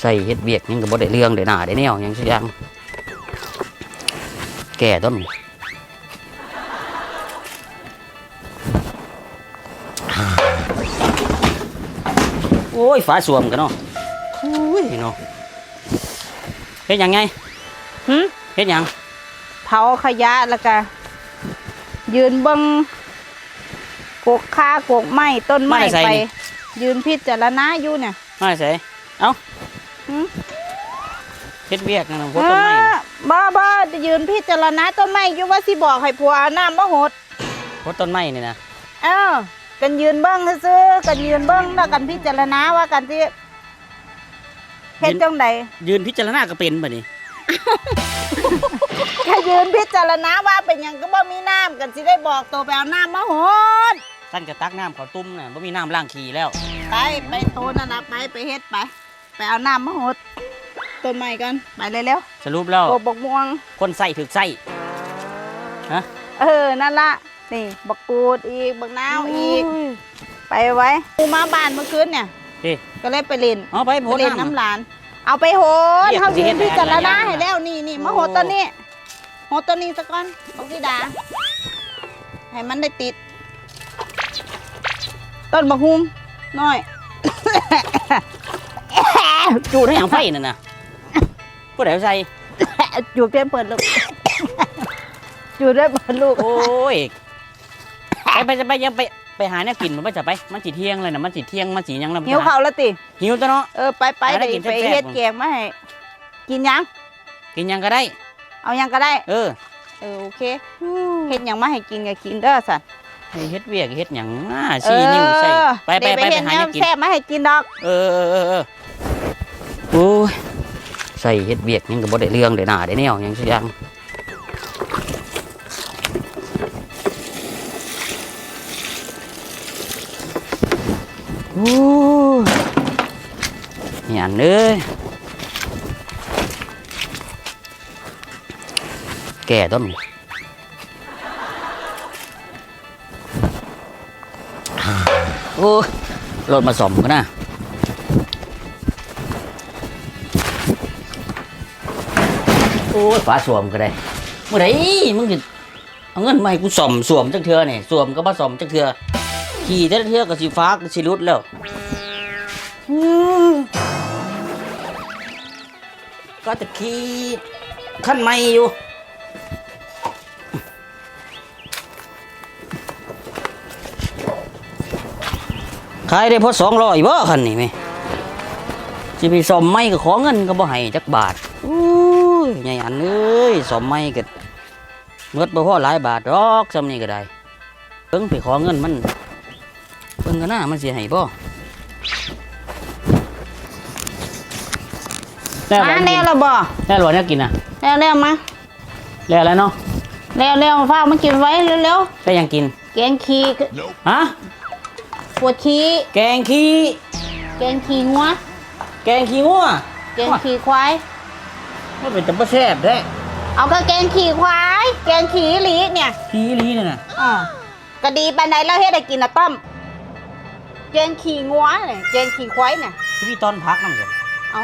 ใส่เฮ็ดเวียกหยังก็บ่ได้เรื่องได้หน้าได้แนวหยังสักอย่างแก่ต้นโอ้ยฟ้าสวมกันเนาะโอ้ยเนาะเฮ็ดหยังไงหึเฮ็ดหยังเผาขยะแล้วก็ยืนเบิ่งกกคากกไม้ต้นไม้ไป ยืนพิจารณาอยู่เนี่ยมาใส่เอ้าหึ เฮ็ดเวียกนั่นน่ะพวกเอต้นไม้อน่ะบ้าบ้ายืนพิจารณาต้นไม้อยู่ว่าสิบอกให้ผัวเอาน้ำมาหด พวกต้นไม้นี่นะเออกันยืนเบิ้งซื้อๆกันยืนเบิ้งแล้วกันพิจารณาว่ากันที่เฮ็ดจังใดยืนพิจารณาก็เป็นบัดนี้แค่ยืนพิจารณาว่าเป็นหยังก็บ่มีน้ำกันสิได้บอกตัวไปเอาน้ำมาหดท่านก็ตักน้ำเขาตุ้มน่ะบ่มีน้ำล้างขี้แล้ว ไปไปโตนั่นนะไปไปเฮ็ดไป ไปเอาน้ำมาหดต้นไม้กันไปเร็วสรุปแล้ว ๆโอ้บกม่วง คนใส่ถึกใส่ฮะเออ นั่นละนี่บักกูดอีก บักนาวอีก ไปไว้กูมาบ้านเมื่อคืนเนี่ยเฮ้ก็เลยไปเล่นเอาไปโพไปดเล่นน้ำน้ำ หลาน เอาไปโหดเรียกเท่ายืนสิเฮ็ดพิจารณาให้ให้หลายอย่างแล้วนี่นี่มาโอ้โหดตัวนี้โหดตัวนี้ซะก่อนบักธิดา ให้มันได้ติด ต้นบักฮุมน้อย จูดให้อย่างไฟนั่นน่ะผู้ใดเอาใส่จูบเพียนเปิดลูกจูบได้เปิดลูกโอ้ยไปไปจะไปยังไปไปหาแนวกินมันไปจะไปมันสิเที่ยงเลยนะมันสิเที่ยงมันสิหยังแล้วหิวเขาวแล้วติหิวตัวเนาะเออไปไปหาอะไรเดี๋ยวกินไปแซ่บๆเฮ็ดแกงมาให้กินยัง กินหยังก็ได้ เอายังก็ได้ เออเออโอเคเฮ็ดหยังมาให้กินก็กินเด้อสันให้เฮ็ดเวียกเฮ็ดหยังอ่าชี้นิ้วใส่ไปไปไปไปเฮ็ดหาแนแนววกินแซ่บมาให้กินดอก เออเออเออเออ โอ้ยใส่เฮ็ดเวียกยังก็บ่ได้เรื่องได้หนาได้แนวหยังสักอย่างโอ้ยนี่อันเอ้ยแก่ต้นโอ้รถมาสมกันนะ ยฝาสวมก็ได้เมื่อไหร่มึงจะเอาเงินมาให้กูสวมสวมจักเทือนี่สวมก็มาสวมจักเทือขี่แต่ละเทือก็สีฟ้าก็สีรุดแล้วก็จะขี่ขั้นไม่อยู่ขายได้พอสองร้อยบ่คันนี่ไหมสิไปสมไม่ก็ขอเงินก็บ่ให้จักบาทอู้ ยใหญ่อันเอ้ยสมไม่ก็เงิดบ่พอหลายบาทดอกซำนี้ก็ได้เพิ่งไปขอเงินมันเพิ่งก็น่ามันสิให้บ่แล้วมาแล้วแล้วละบ่แล้วหลวเนี่ยกินน่ะแล้วแล้วมาแล้วแล้วเนาะแล้วแล้วมาฟ้ามากินไว้เร็วได้ยังกินๆแกงขี้ฮะปวดขี้แกงขี้แกงขี้งัวแกงขี้งัวแกงขี้ควาย มันเป็นตะบ่แซ่บแท้เอาก็แกงขี้ควาย แกงขี้อีหลีเนี่ยขี้อีหลีนี่น่ะอ่าก็ดีปานใดแล้วเฮ็ดให้กินน่ะต้อมแกงขี้งัวเนี่ยแกงขี้ควายเนี่ยพี่ตอนพักนำกันเอา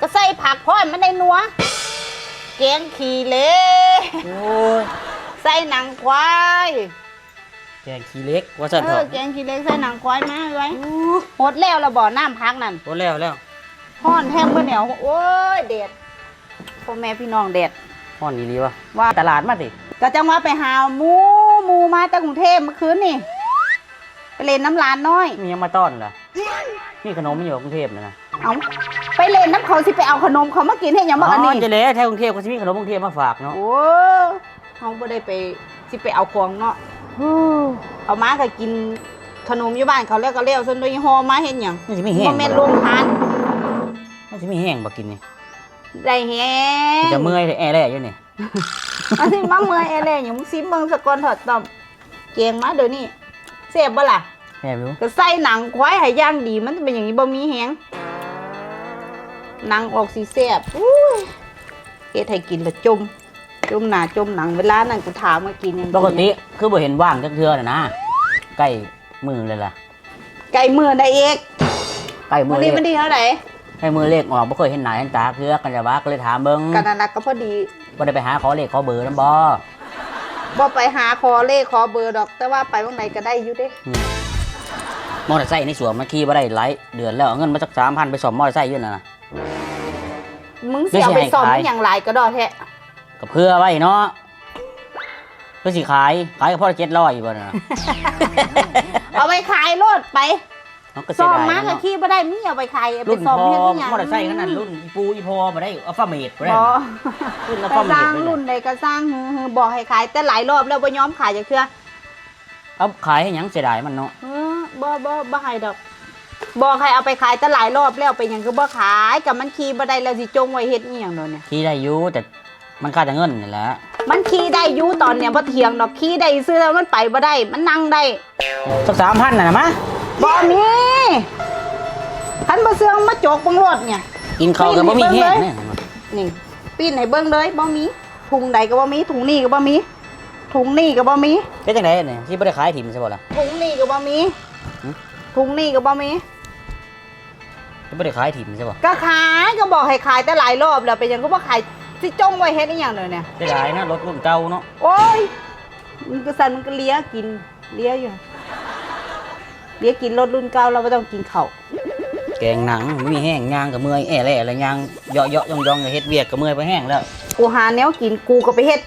ก็ใส่ผักพร้อมมันได้นัวแกงขี้เละโอ้ยใส่หนังควายแกงขี้เล็กว่าซั่นเอเถออะแกงขี้เล็กใส่หนังควายมาไว้หดแล้วเราบ่อน้ำพักนั่นโอ้แล้วแล้ว ห้อนแห้งบ่เหนียวโอ้ยเด็ด พ่อแม่พี่น้องเด็ดฮ้อนอีหลีวะว่าตลาดมาสิก็จังว่าไปหาหมูหมูมาจากกรุงเทพเมื่อคืนนี่ ไปเล่นน้ำลานน้อย มียังมาต้อนเหรอนี่ขนมมันอยู่กรุงเทพนะนะเอาไปเล่นน้ำเขาสิไปเอาขนมเขามากินให้หยังบ่อันนี้จะเลยแถวกรุงเทพก็จะมีขนมกรุงเทพมาฝากเนาะโอ้เขาบ่ได้ไปสิไปเอาของเนาะเอามาก็กินขนมอยู่บ้านเขาแล้วก็เลี้ยวซนโดยห่อมาเห็นหยังมันจะมีแห้งบ่แม่นโรงทานมันจะมีแห้งบ่กินนี่ ได้แฮงจะเมื่อยแต่แอร์แร่อยู่นี่อันนี้มาเมื่อยแอเลยอย่างมึงซิมเบิ่งสะก่อนเถอดต้อมเกียงมาเดี๋ยวนี้เสียบบ่ล่ะแม่รู้ก็ใส่หนังควายให้ย่างดีมันจะเป็นอย่างนี้บ่มีแฮงหนังออกสีแซ่บอุ้ยเฮ็ดให้กินและจมจมหน้าจมหนังเวลานั้นกูถามมากินหยังปกติคือบ่เห็นว่างจักเทื่อน่ะนะใกล้มือเลยล่ะไก่มือได้เอกใกล้มืวัอนเลนี้ยมันดีเท่าไหร่ ให้มือเลขออกบ่เคยเห็นหน้าเห็นตาเคือกันจะว่าก็เลยถามเบิ่งกันนั่นล่ะก็พอดีบ่ได้ไปหาขอเลขขอเบอร์นำบ่บ่ไปหาคอเลขคอเบอร์ดอก แต่ว่าไปวันไหนก็ได้อยู่เด้มอเตอร์ไซค์ในสวนมันขี่บ่ได้หลายเดือนแล้วเอาเงินมาสัก3,000ไปซ่อมมอเตอร์ไซค์อยู่นั่นน่ะมึงเสียไปไม่ใช่ซ่อมขายมันอย่างไรก็ดอแท้ก็เพื่อไว้เนาะเพื่อสิขายขายกับพ่อละ700อยู่บ่น่ะเอาไปขายรถไป มันก็เสีซ่ยอมดายมาก็เนาะขี่บ่ได้มึงอย่าไปขายเอาไปรุ่นซ่อมพอเฮ็ดอีหยังมอเตอร์ไซค์ขนาดรุ่นอีปูอีพอบ่ได้เอาฟ้าเมดบ่ได้บ่รุ่นเอาไปฟ้าเมสร้าดงบ่รุ่ได้นใดก็สร้างฮือๆบอกให้ขายแต่หลายรอบแล้วบ่ยอมขายจักเทื่อเอาขายให้หยังเสียดายมันเนาะเออบ่บ่บ่ให้ดอก บอกให้เอาไปขายแต่หลายรอบแล้วเป็นหยังก็บ่ขายกับมันขี่บ่ได้แล้วสิจงไว้เฮ็ดอีหยังโดนเนี่ย ขี่ได้อยู่แต่มันค่าแต่เงินนี่แหละมันขี่ได้อยู่ตอนเนี้ยบ่เถียงดอกขี่ได้ซื้อแล้วมันไปบ่ได้ มันนั่งได้สัก3,000น่ะนะมะ บ่มีคันบ่เสื่องมาจกเบังรถเนี่ยกินข้าวก็บ่มีแห้งเนี่ยนี่ปีนให้เบิ่งเลยบ่มีถุงใดก็บ่มีถุงนี้ก็บ่มีถุงนี้ก็บ่มีเฮ็ดจังได๋เนี่ยที่บ่ได้ขายถิ่มใช่บ่ล่ะถุงนี้ก็บ่มีหึถุงนี้ก็บ่มีที่บ่ได้ขายถิ่มใช่บ่ก็ขายก็บอกให้ขายแต่หลายรอบแล้วเป็นหยังก็บ่ขายสิจงไว้เฮ็ดอีหยังเลยเนี่ยเสียดายนะรถรุ่นเก่าเนาะโอ้ยมันก็สั่นมันก็เลี้ยกินเลี้ยอยู่ เลี้ยกินรถรุ่นเก่าเราไม่ต้องกินข้าวแกงหนังบ่มีแห้งย่างก็เมื่อยแอ่แล่อะไรย่างเหยาะๆย่องๆก็เฮ็ดเวียกก็เมื่อยไปแห้งแล้วกูหาแนวกินกูก็ไปเฮ็ด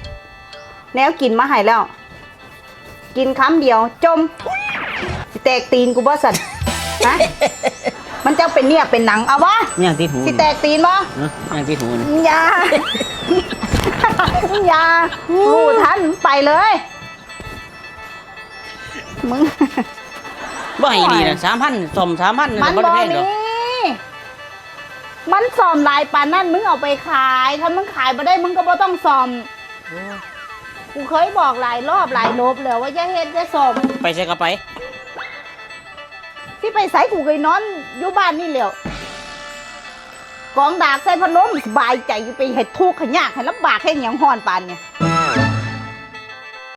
แนวกินมาให้แล้ว กินคำเดียวจมสิแตกตีนกูบ่สั่นฮะมันจะเป็นเนี่ยเป็นหนังเอาวะย่างติดหูสิแตกตีนบ่เนอะย่างติดหูนี่อย่าอย่ารู้ทันไปเลย มึง บ่ให้ดีนะ3,000ซ่อม3,000น่ะมันบ่บได้อแพงดมีอกมันซ่อมลายปานนั่นมึงเอาไปขายถ้ามึงขายมาได้มึงก็บ่ต้องซ่อมกูเคยบอกหลายรอบหลายลบแล้วว่าอย่าเฮ็ดอย่าซ่อมไปใส่ก็ไปที่ไปใส่กูเคยนอนอยู่บ้านนี่แหล้วกองดากใส่พัดลมสบายใจอยู่ไปเฮ็ดทุกข์ให้ยากให้ลำบากให้หยังฮ้อนปานเนี่ย